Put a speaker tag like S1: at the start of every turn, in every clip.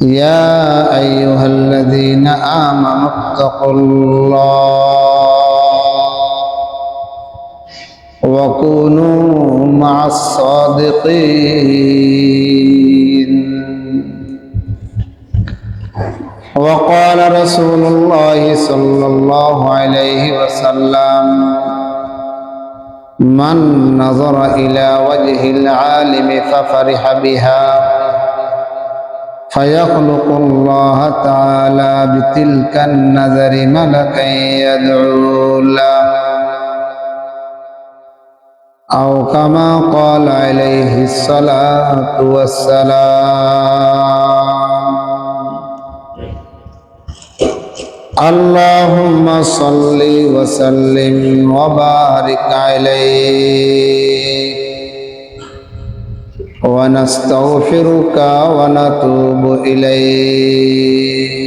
S1: يا أيها الذين آمنوا اتقوا الله وكونوا مع الصادقين. وقال رسول الله صلى الله عليه وسلم من نظر إلى وجه العالم ففرح بها فيخلق الله تعالى بتلك النذر ملكا يدعو له أو كما قال عليه الصلاة والسلام اللهم صل وسلم وبارك عليه ونستغفرك ونتوب إليك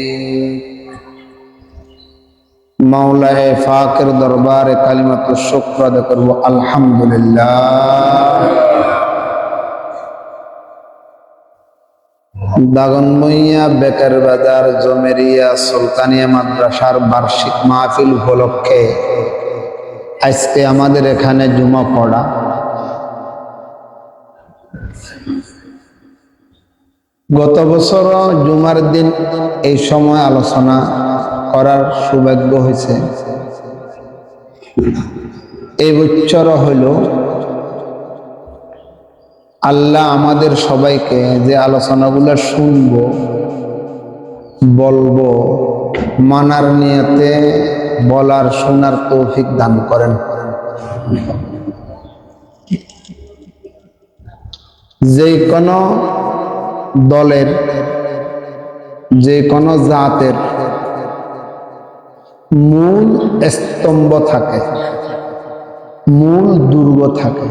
S1: মাওলায় ফাকের দরবারে কালিমাত শুক্র আদা করবো আলহামদুলিল্লাহ দাগনমইয়া বেকার বাজার জমেরিয়া সুলতানিয়া মাদ্রাসার বার্ষিক মাহফিল উপলক্ষে আজকে আমাদের এখানে জুমা পড়া গত বছর জুমার দিন এই সময় আলোচনা করার সৌভাগ্য হয়েছে। এই বছর হইল আল্লাহ আমাদের সবাইকে যে আলোচনাগুলো শুনব, বলব, মানার নিয়তে বলার, শোনার তৌফিক দান করেন। যে কোনো দলের যে কোনো জাতের মূল স্তম্ভ থাকে, মূল দুর্গ থাকে,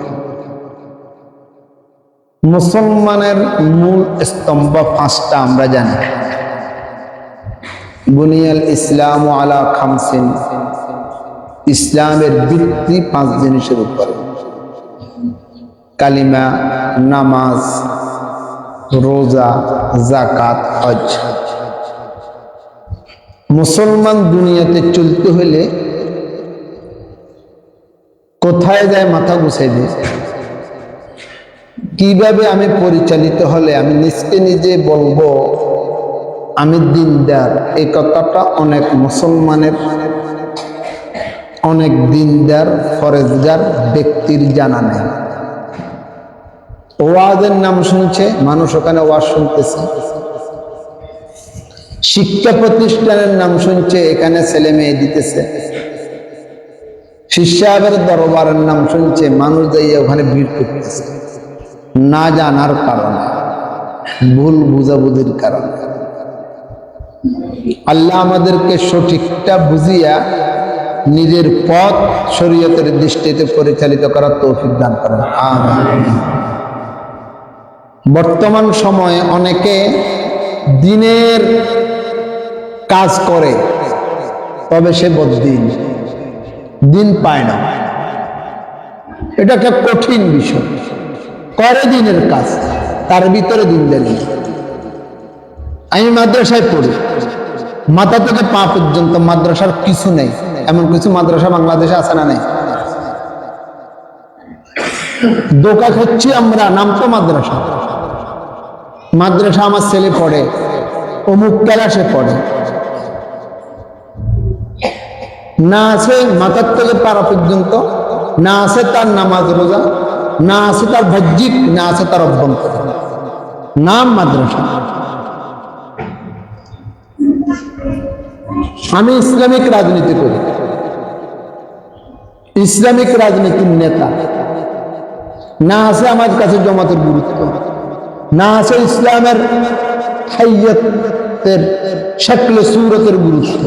S1: মুসলমানের মূল স্তম্ভ পাঁচটা আমরা জানি। বুনিয়াল ইসলাম আলা খামসিন, ইসলামের ভিত্তি পাঁচ জিনিসের উপরে। কালিমা, নামাজ রোজা জাকাত হজ। মুসলমান দুনিয়াতে চলতে হলে কোথায় যায় মাথা গুছাই দিয়ে? কীভাবে আমি পরিচালিত হলে আমি নিজকে নিজে বলব, আমি দিনদার এই কথাটা অনেক মুসলমানের, অনেক দিনদার ফরেজগার ব্যক্তির জানা নেই। ওয়াজের নাম শুনছে, মানুষ ওখানে ওয়াজ শুনতেছে। শিক্ষা প্রতিষ্ঠানের নাম শুনছে, এখানে ছেলে মেয়ে দিতেছে। শিষ্যাবের দরবারের নাম শুনছে, মানুষ যাইয়ে ওখানে ভিড় করতেছে। না জানার কারণে, ভুল বুঝাবুঝির কারণে। আল্লাহ আমাদেরকে সঠিকটা বুঝিয়া নিজের পথ শরীয়তের দৃষ্টিতে পরিচালিত করার তৌফিক দান করেন। আমিন। বর্তমান সময়ে অনেকে দিনের কাজ করে, তবে সে বদিন দিন পায় না। এটা একটা কঠিন বিষয়। করে দিনের কাজ, তার ভিতরে দিন দেন আমি মাদ্রাসায় পড়ি। মাথা থেকে পা পর্যন্ত মাদ্রাসার কিছু নেই। এমন কিছু মাদ্রাসা বাংলাদেশে আছে না নেই? দোকা খাচ্ছি আমরা, নাম তো মাদ্রাসা। মাদ্রাসা আমার ছেলে পড়ে, অমুক ক্লাসে পড়ে। না আছে মাথার থেকে পাড়া পর্যন্ত, না আছে তার নামাজ রোজা, না আছে তার ভজ্জিক না আছে তার অভ্যন্তর। নাম মাদ্রাসা। আমি ইসলামিক রাজনীতি করি। ইসলামিক রাজনীতির নেতা। না আছে আমার কাছে জমাতের গুরুত্ব। না আছে ইসলামের হাইয়তের শক্ল সুরতের গুরুত্ব।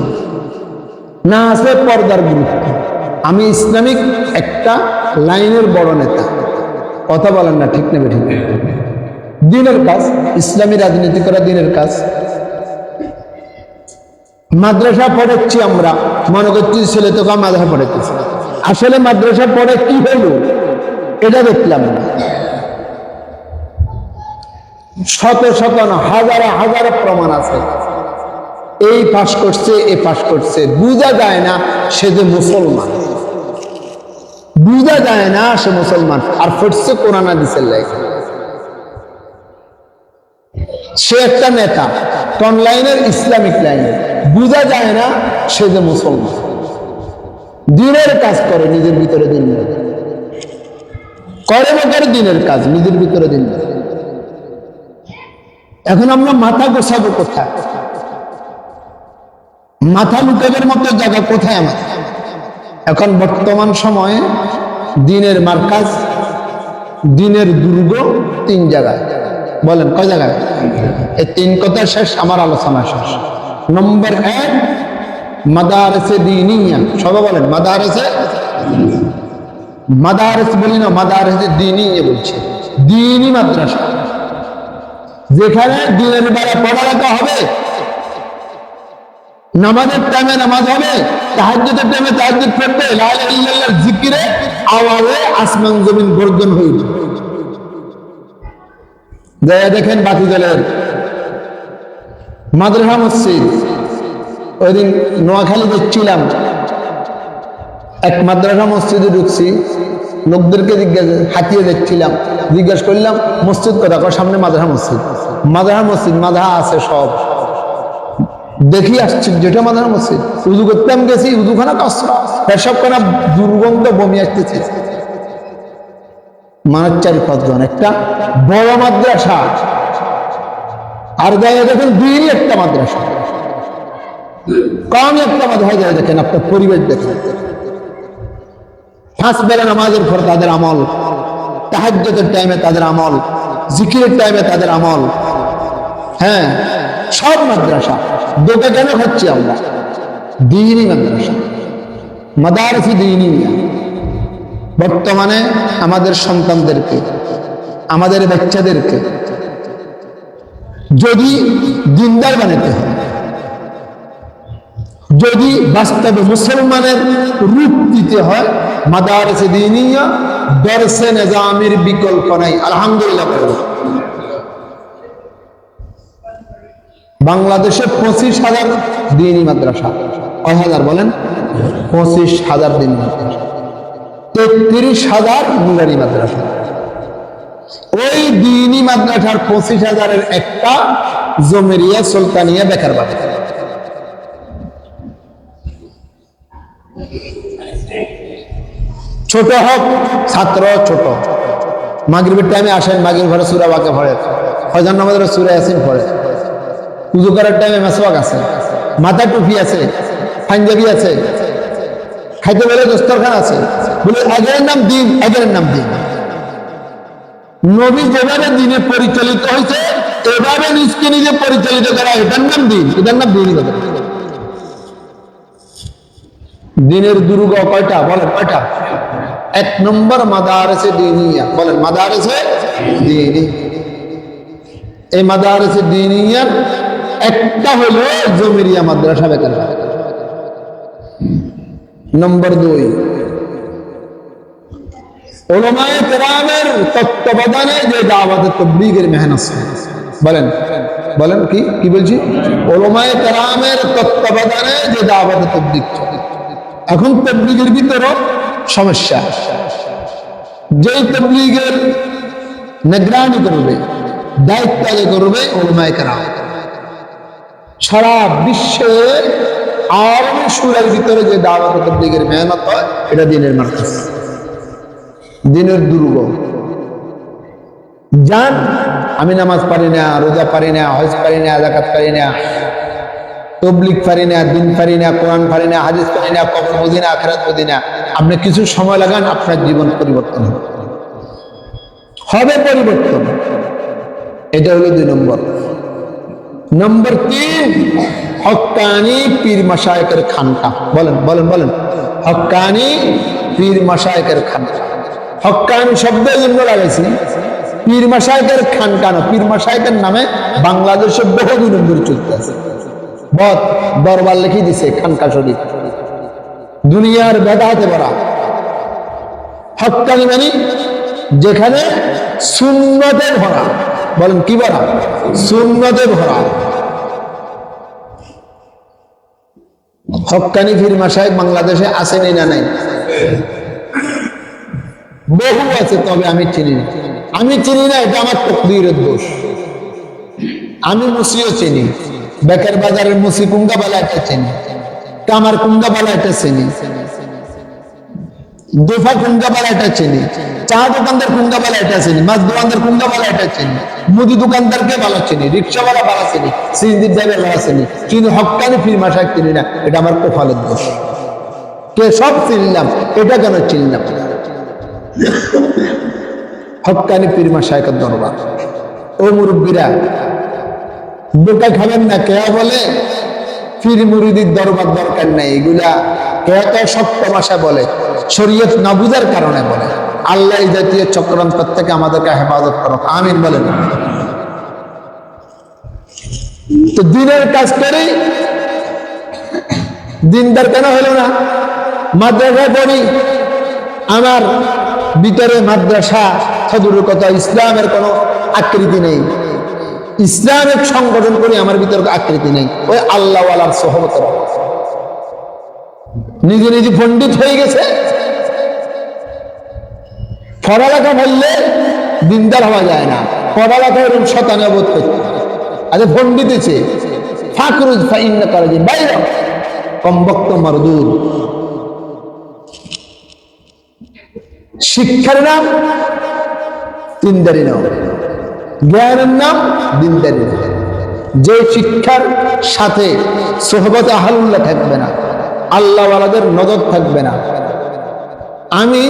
S1: না আছে পর্দার গুরুত্ব। আমি ইসলামিক একটা লাইনের বড় নেতা। কথা বলেন না, ঠিক নেবে ঠিক দিনের কাজ, ইসলামী রাজনীতি করা দিনের কাজ। মাদ্রাসা পড়াচ্ছি আমরা। মনে করছি ছেলে তোকে মাদ্রাসা পড়াচ্ছি আসলে মাদ্রাসা পড়ে কি হলো এটা দেখলাম না। শত শত না, হাজারে হাজারে প্রমাণ আছে। এই পাশ করছে, এ পাশ করছে। বুঝা যায় না সে যে মুসলমান। বুঝা যায় না সে মুসলমান। আর ফুটছে কোরআন লাইফে সে একটা নেতা, কোন লাইনের? ইসলামিক লাইনের। বুঝা যায় না সে যে মুসলমান। দিনের কাজ করে, নিজের ভিতরে দিন। করে না করে দিনের কাজ, নিজের ভিতরে দিন। এখন আমরা মাথা গোছাবো কোথায়? মাথা লুকাবের মতো জায়গা কোথায় আমাদের এখন বর্তমান সময়ে দিনের মার্কাজ, দিনের দুর্গ তিন জায়গায়। বলেন, কয় জায়গায়? এই তিন কথা শেষ আমার আলোচনা শেষ। নম্বর এক, মাদারসে দিনিয়া। সবাই বলেন, মাদারসে? মাদারস বলি না, মাদারসে দিনিয়া বলছে। দিনই মাদ্রাসা। যেখানে দিনের বেলা পড়ালেখা হবে, নামাজের টাইমে নামাজ হবে, তাহাজ্জুদের টাইমে তাহাজ্জুদ পড়বে লা ইলাহা ইল্লাল্লাহর জিকিরে আওয়াজে আসমান জমিন গর্জন হয়ে দেখেন বাতি দলের মাদ্রাসা মসজিদ। ওই দিন নোয়াখালী দেখছিলাম এক মাদ্রাসা মসজিদে ঢুকছি। লোকদেরকে জিজ্ঞাসা হাতিয়ে দেখছিলাম। জিজ্ঞাসা করলাম, মসজিদ কথা কর সামনে মাদ্রাসা মসজিদ। মাদ্রাসা মসজিদ, মাদ্রাসা আছে সব। দেখি আসছি যেটা মাদ্রাসা মসজিদ। উজু করতাম গেছি, উজুখানা কষ্ট পেশাব খানা দুর্গন্ধ বমি আসতেছে। মানের চারি পাঁচজন একটা বড় মাদ্রাসা। আর গায়ে দেখেন দুইই একটা মাদ্রাসা। কম একটা মাদ্রাসা, দেখেন, আপনার পরিবেশ দেখেন। পাঁচ বেলা নামাজের পর তাদের আমল তাহাজ্জতের টাইমে তাদের আমল, জিকিরের টাইমে তাদের আমল। হ্যাঁ সব মাদ্রাসা। দোকে কেন খাচ্ছি আমরা? দিনই মাদ্রাসা। মাদারসি দিনই বর্তমানে আমাদের সন্তানদেরকে, আমাদের বাচ্চাদেরকে যদি দিনদার বানাতে হয় যদি বাস্তবে মুসলমানের রূপ দিতে হয়, মাদারসে দিনিয়া দর্শে বিকল্প নাই। আলহামদুলিল্লাহ বাংলাদেশে পঁচিশ হাজার দিনী মাদ্রাসা। কয় হাজার বলেন? পঁচিশ হাজার দিন তেত্রিশ হাজার নুরানি মাদ্রাসা। ওই দিনী মাদ্রাসার পঁচিশ হাজারের একটা জমেরিয়া সুলতানিয়া বেকার বাড়ি ছোট হোক, ছাত্র ছোট। মাগরিবের টাইমে আসেন, মাগরিব ঘরে সুরা বাকে পড়ে। ফজর নামাজের সুরা আসেন পড়ে। পুজো করার টাইমে মেসওয়াক আছে। মাথা টুপি আছে, পাঞ্জাবি আছে। খাইতে বলে দস্তরখান আছে। বলে একের নাম দিন একের নাম দিন। নবী যেভাবে দিনে পরিচালিত হয়েছে, এভাবে নিজকে নিজে পরিচালিত করা এটার নাম দিন, এটার নাম দিনই কথা দিনের দুর্গ কয়টা? বলেন, কয়টা? এক নম্বর মাদারসে দিনিয়া। বলেন, মাদারসে দিনী। এই মাদারসে দিনিয়ার একটা হলো জমিরিয়া মাদ্রাসা বেকার। নম্বর দুই। কেরামের তত্ত্বাবধানে যে দাওয়াতে, তবলিগের মেহনত বলেন বলেন কি কি বলছি? ওলমায়ে কেরামের তত্ত্বাবধানে যে দাওয়াতে, তবলিগ। এখন তবলিগের ভিতরও সমস্যা। যেই তবলিগের নিগরানি করবে, দায়িত্ব আগে করবে ওলমায়ে কেরাম। সারা বিশ্বে আর সুরের ভিতরে যে দাওয়াত তবলিগের মেহনত হয়, এটা দিনের মার্কাজ। দিনের দুর্গ। যান, আমি নামাজ পারি না, রোজা পারি না, হজ পারি না জাকাত পারি না। তবলিক পারি না, দিন পারি না, কোরআন পারি না, হাদিস পারি না, কখন বুঝি না আখরাত বুঝি না আপনি কিছু সময় লাগান, আপনার জীবন পরিবর্তন হবে। হবে পরিবর্তন। এটা হলো দুই নম্বর। নম্বর তিন হক্কানি পীর মাসায়কের খানকা। বলেন বলেন বলেন। হক্কানি পীর মাসায়কের খানকা। হক্কানি শব্দ জন্য লাগাইছি, পীর মাসায়কের খানকা না, পীর মাসায়কের নামে বাংলাদেশে বহুদিন নম্বর চলতে আছে। বদ দরবার লিখে দিছে খানকা শরীফ। দুনিয়ার বেদাতে ভরা হক্কানি মানে যেখানে শূন্যতে ভরা। বলেন কি ভরা শূন্যতে ভরা। হক্কানি ফির মাসায় বাংলাদেশে আসেনি না নাই? বহু আছে, তবে আমি চিনি না। আমি চিনি না, এটা আমার তকদিরের দোষ। আমি মুসিও চিনি। বেকার বাজারের মুসি কুঙ্গাবালা এটা চিনি, কামার কুঙ্গাবালা এটা চিনি, দোফা কুঙ্গাবালা এটা চিনি, চা দোকানদার কুঙ্গাবালা এটা চিনি, মাছ দোকানদার কুঙ্গাবালা এটা চিনি, মুদি দোকানদারকে ভালো চিনি, রিক্সাওয়ালা ভালো চিনি সিন্দির ড্রাইভার ভালো চিনি কিন্তু হক্কানি ফির মাসায় চিনি না, এটা আমার কোফালের দোষ কে সব চিনলাম, এটা কেন চিনলাম না? হক্কানি পীর মাসায়কের দরবার ও মুরব্বীরা বোকা খাবেন না কে বলে? পীর মুরিদির দরবার দরকার নেই, এগুলা কে তো সত্য ভাষা বলে, শরীয়ত না বুঝার কারণে বলে। আল্লাহ জাতীয় চক্রান্ত থেকে আমাদেরকে হেফাজত করো আমিন বলেন। তো দিনের কাজ করেই দিনদার কেন হলো না? মাদ্রাসা পড়ি, আমার ভিতরে মাদ্রাসা সদুর কথা ইসলামের কোনো আকৃতি নেই। ইসলামিক সংগঠন করে, আমার ভিতরে আকৃতি নেই। ওই আল্লাহওয়ালার সহবতের নিজে নিজে পণ্ডিত হয়ে গেছে। পড়ালেখা বললে দিনদার হওয়া যায় না। পড়ালেখা এরকম শতানে বোধ করতে আরে পণ্ডিতেছে ফাকরুজ ফাইন্না যে বাইরে। কমবক্ত মারদুর। শিক্ষার নাম তিনদারি নাম। জ্ঞানের নাম দিনদারি যে শিক্ষার সাথে সোহবত আহালুল্লাহ থাকবে না, আল্লাহওয়ালাদের নজর থাকবে না। আমি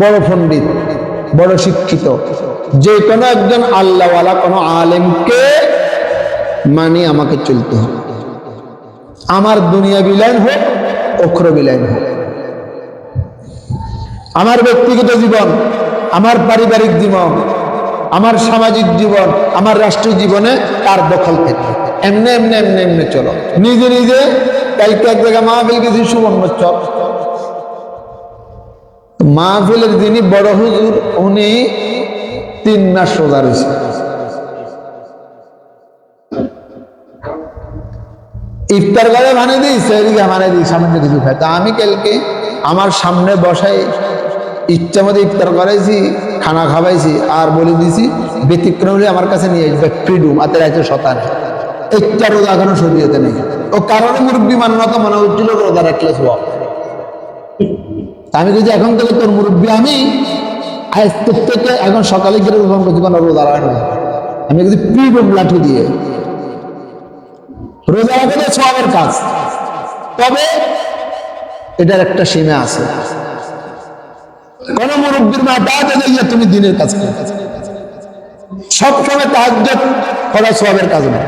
S1: বড় পণ্ডিত, বড় শিক্ষিত, যে কোনো একজন আল্লাহওয়ালা, কোনো আলেমকে মানি আমাকে চলতে হবে। আমার দুনিয়া বিলাইন হোক, অক্ষর বিলাইন হোক। আমার ব্যক্তিগত জীবন, আমার পারিবারিক জীবন আমার সামাজিক জীবন, আমার রাষ্ট্রীয় জীবনে তার দখল থেকে এমনি এমনি এমনি এমনি চলো। নিজে নিজে কালকে এক জায়গায় মাহফিল গেছি সুবর্ণচর মাহফিলের যিনি বড় হুজুর, উনি তিন মাস রোজা রয়েছে ইফতার করে মানে দিই সেদিকে মানে দিই সামনে কিছু খাই তা আমি কালকে আমার সামনে বসাই ইচ্ছা মতো ইফতার করাইছি, খানা খাওয়াইছি, আর বলে দিছি, ব্যতিক্রম হলে আমার কাছে নিয়ে আসবে ফ্রিডুম আতে আছে শতান। একটা রোজা এখনও শরীয়তে নেই। ও কারণে মুরব্বী মান্যত মনে হচ্ছিল রোজা রাখলে আমি যদি এখন থেকে তোর মুরব্বী আমি আজ তোর থেকে এখন সকালে গিয়ে রোজা করছি কোনো রোজা রাখে না। আমি যদি ফ্রিডুম লাঠি দিয়ে। রোজা রাখলে সবের কাজ। তবে এটার একটা সীমা আছে। কোন মুরব্বীর মাথাতে যাইয়া তুমি দিনের কাজ করো। সবসময় তাহাজ্জত করা সবের কাজ না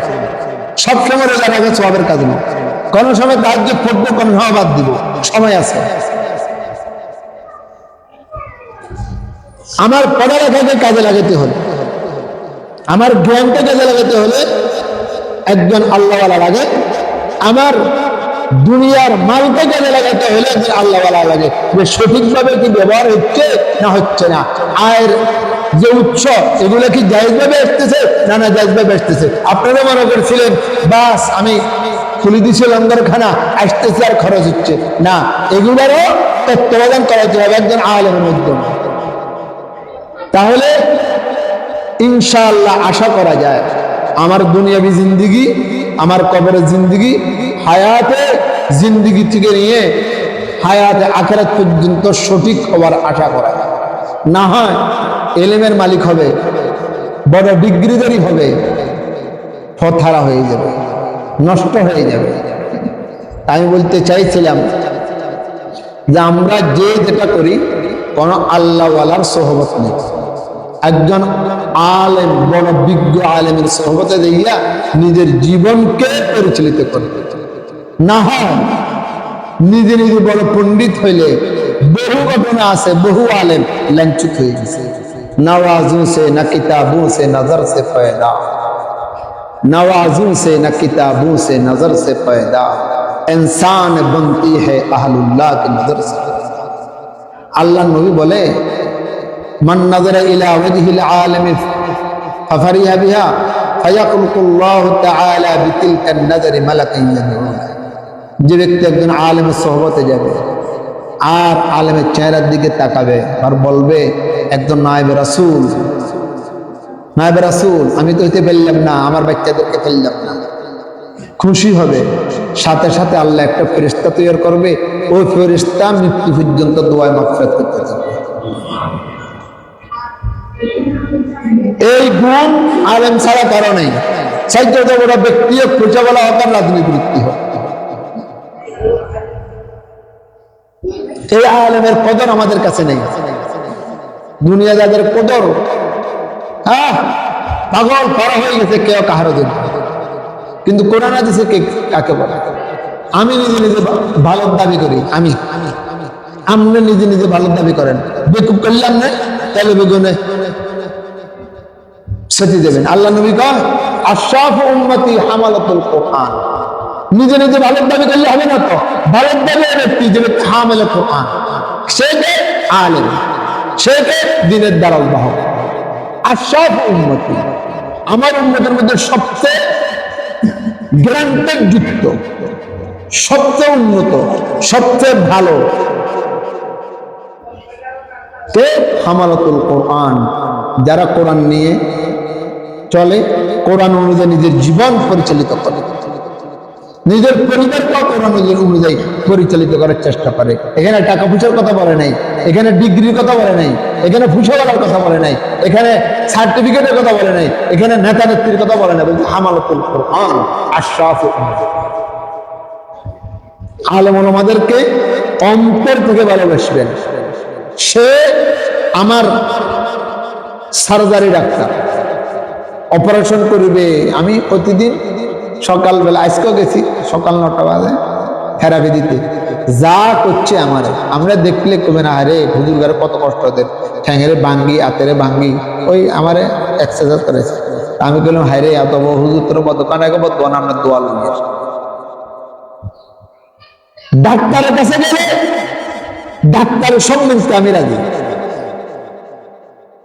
S1: সবসময় রোজা রাখা সবের কাজ না কোন সময় তাহাজ্জত পড়ব কোন সময় বাদ দিব। সময় আছে। আমার পড়ালেখাকে কাজে লাগাতে হলে, আমার জ্ঞানকে কাজে লাগাতে হলে একজন আল্লাহওয়ালা লাগে আমার দুনিয়ার মালকে কাজে লাগাতে হলে একজন আল্লাহওয়ালা লাগে যে সঠিকভাবে কি ব্যবহার হচ্ছে না হচ্ছে না। আয়ের যে উৎস, এগুলো কি জায়জভাবে আসতেছে না না জায়জভাবে আসতেছে? আপনারা মনে করছিলেন, বাস, আমি খুলে দিছি লঙ্গরখানা, আসতেছে আর খরচ হচ্ছে। না, এগুলোরও তত্ত্বাবধান করাতে হবে একজন আলেমের মাধ্যমে তাহলে ইনশাআল্লাহ আশা করা যায়, আমার দুনিয়াবি জিন্দিগি, আমার কবরের জিন্দিগি হায়াতে জিন্দিগি থেকে নিয়ে হায়াতে আখেরাত পর্যন্ত সঠিক হওয়ার আশা করা। না হয় এলেমের মালিক হবে, বড় ডিগ্রিদারি হবে ফথারা হয়ে যাবে, নষ্ট হয়ে যাবে। আমি বলতে চাইছিলাম যে আমরা যে যেটা করি, কোনো আল্লাহওয়ালার সহবত নেই। একজন আলেম, বড় বিজ্ঞ আলেমের সহবতে দেখিয়া নিজের জীবনকে পরিচালিত করে। না হয় নিজে নিজে বড় পণ্ডিত হইলে বহু ঘটনা আছে বহু আলেম লাঞ্চুত হয়ে গেছে। নওয়াজুন সে না কিতাবু সে انسان بنتی ہے اہل نظر سے اللہ نبی بولے من نظر إلى وجه العالم ففریح بها فیقلق اللہ تعالی بتلک النظر ملک یدعو যে ব্যক্তি একজন আলেমের সহবতে যাবে, আর আলেমের চেহারার দিকে তাকাবে আর বলবে, একজন নায়েব রাসূল নায়েব রাসূল, আমি তো হইতে পারলাম না, আমার বাচ্চাদেরকে ফেললাম না। খুশি হবে। সাথে সাথে আল্লাহ একটা ফেরিস্তা তৈরি করবে, ওই ফেরিস্তা মৃত্যু পর্যন্ত দোয়ায় মাফরাত করতে থাকবে। এই গুণ আলেম ছাড়া কারও নেই। চাইতে বড় ব্যক্তি হোক খুঁজে বলা হোক রাজনীতি বৃত্তি হোক এই আলেমের কদর আমাদের কাছে নেই। দুনিয়া যাদের কদর। হ্যাঁ পাগল করা হয়ে গেছে কেউ কাহারও জন্য। কিন্তু কোরআন হাদিসে কে কাকে বলে? আমি নিজে নিজে ভা- ভালোর দাবি করি, আমি। আপনি নিজে নিজে ভালোর দাবি করেন। বেকুব করলাম না, তাহলে বেগুনে সেটি দেবেন। আল্লাহ নবী কন আশরাফ উম্মতি হামালাতুল কোরআন। নিজে নিজে ভালোর দাবি করলে হবে না তো? ভালোর দাবি ব্যক্তি যে ব্যক্তি হামেল কোরআন। সে কে? আলেম। সে কে? দিনের দ্বারা বাহক আশরাফ উম্মতি আমার উন্নতির মধ্যে সবচেয়ে গ্রান্টেড যুক্ত সবচেয়ে উন্নত, সবচেয়ে ভালো কে? হামালাতুল কোরআন। যারা কোরআন নিয়ে চলে, কোরআন অনুযায়ী নিজের জীবন পরিচালিত করে। নিজের পরিবারকে কোরআন অনুযায়ী- পরিচালিত করার চেষ্টা করে। এখানে টাকা পয়সার কথা বলে নাই, এখানে ডিগ্রির কথা বলে নাই, এখানে ফুসওয়ালার কথা বলে নাই, এখানে সার্টিফিকেটের কথা বলে নাই, এখানে নেতা নেত্রীর কথা বলে নাই হামালাতুল আলম আমাদেরকে অন্তর থেকে ভালোবাসবেন। সে আমার সার্জারি ডাক্তার। অপারেশন করবে, আমি প্রতিদিন সকালবেলা, আজকেও গেছি, সকাল নটা বাজে থেরাপি দিতে। যা করছে আমার, আমরা দেখলে কবে না, আরে হুজুর কত কষ্ট ওদের ঠ্যাঙেরে ভাঙ্গি আতেরে ভাঙ্গি। ওই আমারে এক্সারসাইজ করেছে। আমি বললাম হায় এত হুজুর, তোর বদকান আগে বদকান আমরা দোয়া ডাক্তারের কাছে গেলে ডাক্তারের সব মিলতে আমি রাজি।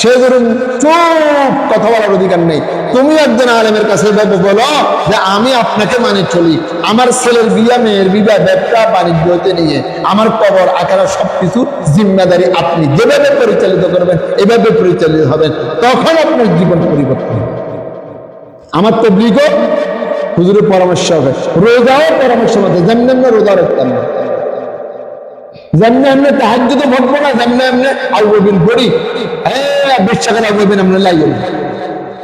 S1: সে চুপ কথা বলার অধিকার নেই। তুমি একজন আলেমের কাছে বলো যে আমি আপনাকে মানে চলি। আমার ছেলের বিয়া, মেয়ের বিবাহ, ব্যবসা, বাণিজ্য হতে নিয়ে আমার কবর আকারা সবকিছু জিম্মাদারি আপনি যেভাবে পরিচালিত করবেন, এভাবে পরিচালিত হবেন। তখন আপনার জীবন পরিবর্তন আমার তো ব্লিগো হুজুরের পরামর্শ হবে। রোজাও পরামর্শ মধ্যে যেমন রোজা রাখতাম। না তো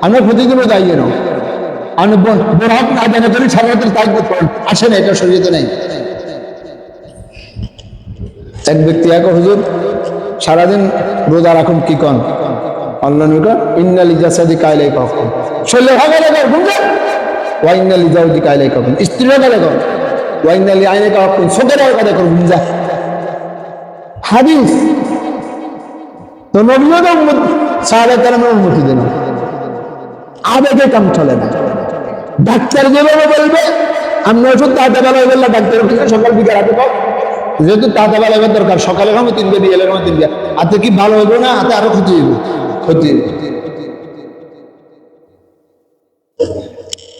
S1: না প্রতিদিনও না নাই এক ব্যক্তি এক হুজুর সারাদিন রোজা রাখুন কি কন? আল্লাহ নবী কন, ইন্নালি কাইলাই কখন শরীরে ভাগে রেখো বুঝলেন কাইলাই কখন স্ত্রীরা কালে ওয়াইনালি আইনে কখন চোখের কথা করুন যা হাদিস। তো নবীও সাহায্য কালামের অনুমতি দেন আবেগে কাম চলে না। ডাক্তার যেভাবে বলবে আমরা ওষুধ তাতে বেলা হয়ে বললে ডাক্তার সকাল বিকাল হাতে পাও। যেহেতু তাতে বেলা হবার দরকার, সকালে খামো তিন দিয়ে বিকেলে খামো তিন দিয়ে হাতে কি ভালো হইব না, হাতে আরও ক্ষতি হইব। ক্ষতি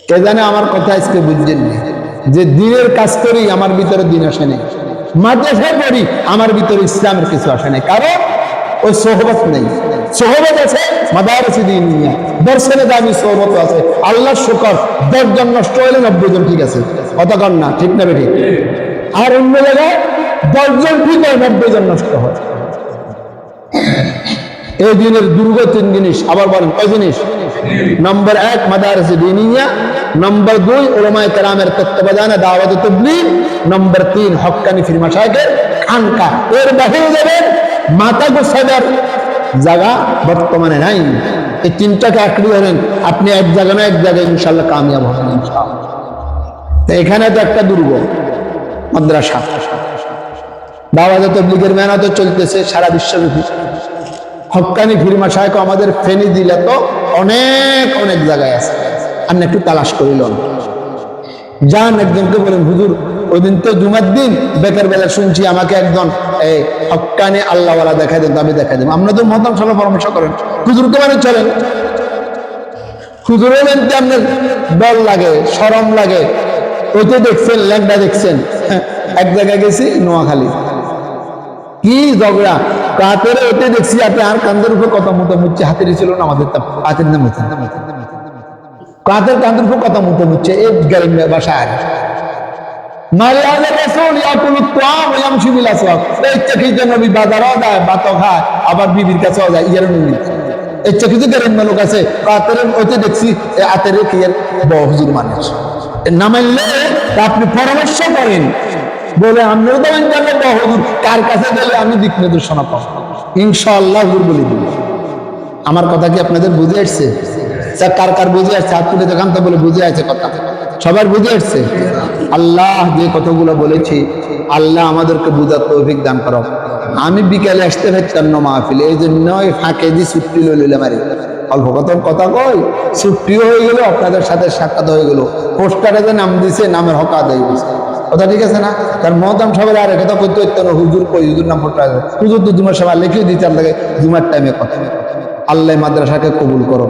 S1: কে জানে আমার কথা আজকে বুঝছেন যে দিনের কাজ করি, আমার ভিতরে দিন আসে নাই। মাদ্রাসায় পড়ি, আমার ভিতরে ইসলামের কিছু আসে নাই। কারণ ওই সোহবত নেই। সোহবত আছে মাদারসি দিন দর্শনে দামি সহবত আছে আল্লাহ শুকর, দশজন নষ্ট হলে নব্বই জন ঠিক আছে। অতক্ষণ না, ঠিক না বেঠিক আর অন্য জায়গায় দশজন ঠিক হয়, নব্বই জন নষ্ট হয়। এই দিনের দুর্গ তিন জিনিস, আবার বলেন, কয় জিনিস? নম্বর এক দিনিয়া নম্বর দুই ওলামায়ে তত্ত্বাবধানে দাওয়াত নম্বর তিন হক্কানি ফিরমা সাহেবের খানকা। এর বাহিরে যাবেন জায়গা বর্তমানে নাই। এই তিনটাকে আঁকড়ি ধরেন, আপনি এক জায়গা না এক জায়গায় ইনশাল্লাহ কামিয়াব হবেন ইনশাআল্লাহ। তো এখানে তো একটা দুর্গ, মাদ্রাসা। দাওয়াত তবলিগের মেহনত চলতেছে সারা বিশ্বব্যাপী। হক্কানি ফিরমা সাহেব আমাদের ফেনি দিলে তো অনেক অনেক জায়গায় আছে। আপনি একটু তালাশ করিল। যান একজনকে বলেন হুজুর ওই দিন তো জুমার দিন বেকার বেলা শুনছি আমাকে একজন এই হক্কানি আল্লাহওয়ালা দেখা দেন আমি দেখা দেব। আমরা তো মতাম সবাই পরামর্শ করেন। হুজুরকে মানে চলেন। হুজুরে জানতে আপনার ডর লাগে সরম লাগে। ওইতে দেখছেন ল্যাংটা দেখছেন। হ্যাঁ, এক জায়গায় গেছি নোয়াখালী। কি ঝগড়া? কাতের ওতে দেখছি আপনি আর কান্দের উপর কথা মতো মুচ্ছে, হাতের ছিল না আমাদের হাতের নাম হচ্ছে। কান্দের উপর কথা মতো মুচ্ছে, এই বাসা আর আবার লোক আছে কাতের ওতে দেখছি আতের মানুষ। আপনি পরামর্শ করেন বলে, আমিও তো জানলে হুজুর, কার কাছে গেলে আমি দিক নির্দেশনা পাবো? ইনশাআল্লাহ বলে আমার কথা কি আপনাদের বুঝে আসছে? স্যার, কার কার বুঝে আসছে? হাত তুলে দেখান তো বলে, বুঝে আছে কথা। সবার বুঝে আসছে? আল্লাহ যে কথাগুলো বলেছি, আল্লাহ আমাদেরকে বুঝার তৌফিক দান করো আমি বিকালে আসতে পারতাম না মাহফিল এই জন্য ওই ফাঁকে দিয়ে ছুট্টি লইলে মারি অল্প কত কথা কই ছুট্টিও হয়ে গেল, আপনাদের সাথে সাক্ষাৎ হয়ে গেল। পোস্টারে যে নাম দিছে, নামের হকা দেয় কথা ঠিক আছে না? তার মহতাম সবাই আর কথা করতে হইতো না হুজুর কই? হুজুর নাম ফোটা হুজুর তো জুমার সময় লিখে দিতে লাগে, জুমার টাইমে কথা। আল্লাহ মাদ্রাসাকে কবুল করো।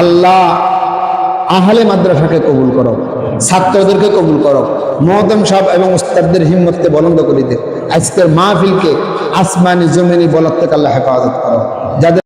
S1: আল্লাহ আহলে মাদ্রাসাকে কবুল করো। ছাত্রদেরকে কবুল করো। মহতম সাহেব এবং উস্তাদদের হিম্মতকে বলন্দ করে দে আজকের মাহফিলকে আসমানি জমিনি বলার থেকে আল্লাহ হেফাজত করো। যাদের